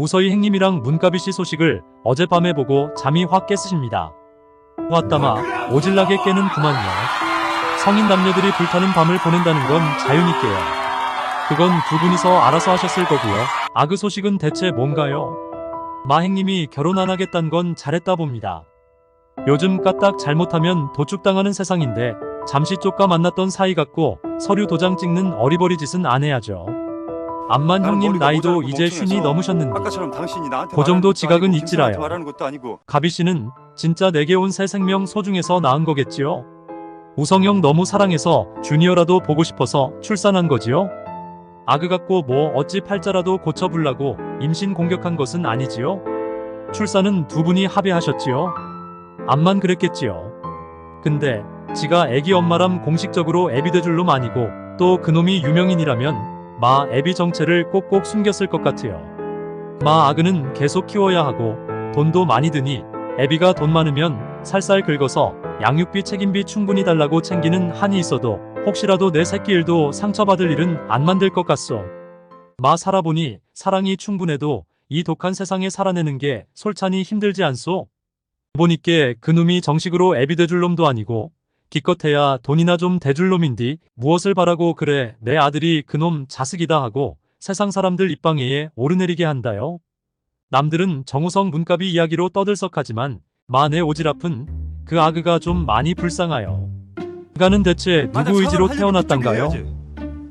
우서희 행님이랑 문가비 씨 소식을 어젯밤에 보고 잠이 확 깼으십니다. 왔다마 오질나게 깨는 구만요. 성인 남녀들이 불타는 밤을 보낸다는 건 자유니께요. 그건 두 분이서 알아서 하셨을 거고요. 아그 소식은 대체 뭔가요? 마행님이 결혼 안 하겠단 건 잘했다 봅니다. 요즘 까딱 잘못하면 도축당하는 세상인데 잠시 쫓가 만났던 사이 같고 서류 도장 찍는 어리버리 짓은 안 해야죠. 암만 형님 나이도 이제 쉰이 넘으셨는데 아까처럼 당신이 나한테 그 정도 지각은 있지라요. 김수현한테 말하는 것도 아니고 가비 씨는 진짜 내게 온 새 생명 소중해서 낳은 거겠지요? 우성형 너무 사랑해서 주니어라도 보고 싶어서 출산한 거지요? 아그 같고 뭐 어찌 팔자라도 고쳐불라고 임신 공격한 것은 아니지요? 출산은 두 분이 합의하셨지요? 암만 그랬겠지요? 근데 지가 애기 엄마람 공식적으로 애비 돼줄 놈 아니고 또 그놈이 유명인이라면 마 애비 정체를 꼭꼭 숨겼을 것 같아요. 마 아그는 계속 키워야 하고 돈도 많이 드니 애비가 돈 많으면 살살 긁어서 양육비 책임비 충분히 달라고 챙기는 한이 있어도 혹시라도 내 새끼 일도 상처받을 일은 안 만들 것 같소. 마 살아보니 사랑이 충분해도 이 독한 세상에 살아내는 게 솔찬히 힘들지 않소? 보니께 그놈이 정식으로 애비 돼줄 놈도 아니고 기껏해야 돈이나 좀 대줄 놈인디 무엇을 바라고 그래 내 아들이 그놈 자식이다 하고 세상 사람들 입방해에 오르내리게 한다요. 남들은 정우성 문가비 이야기로 떠들썩하지만 마내 오지랖은 그 아그가 좀 많이 불쌍하여. 그가는 대체 누구 의지로 태어났단가요?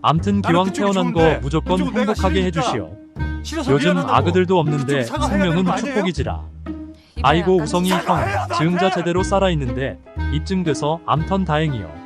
암튼 기왕 태어난 거 무조건 행복하게. 해주시오. 요즘. 아그들도 없는데 생명은? 축복이지라. 아이고. 우성이 형. 증자 제대로 살아있는데 입증돼서 암턴 다행이요.